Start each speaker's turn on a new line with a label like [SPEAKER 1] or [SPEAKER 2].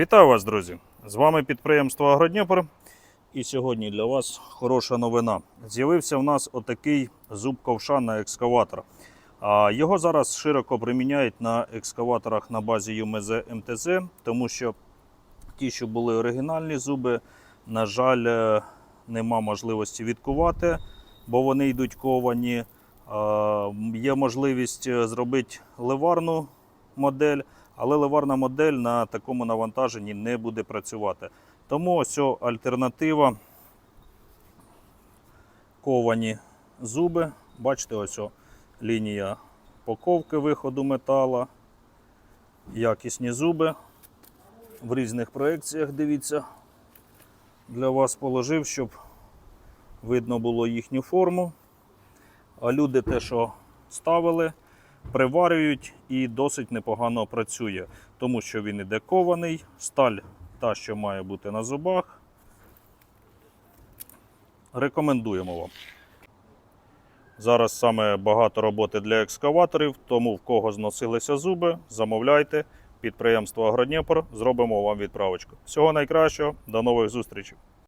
[SPEAKER 1] Вітаю вас, друзі! З вами підприємство Агродніпр. І сьогодні для вас хороша новина. З'явився в нас отакий зуб ковша на екскаватор. Його зараз широко приміняють на екскаваторах на базі ЮМЗ МТЗ, тому що ті, що були оригінальні зуби, на жаль, е, нема можливості відкувати, бо вони йдуть ковані. Є можливість е, зробити ливарну модель, але ливарна модель на такому навантаженні не буде працювати. Тому ось альтернатива ковані зуби. Бачите, ось лінія поковки виходу метала, якісні зуби в різних проекціях. Дивіться, для вас положив, щоб видно було їхню форму. А люди те, що ставили, приварюють і досить непогано працює, тому що він іде кований, сталь та, що має бути на зубах. Рекомендуємо вам. Зараз саме багато роботи для екскаваторів, тому в кого зносилися зуби, замовляйте. Підприємство Агродніпр, зробимо вам відправочку. Всього найкращого, до нових зустрічей!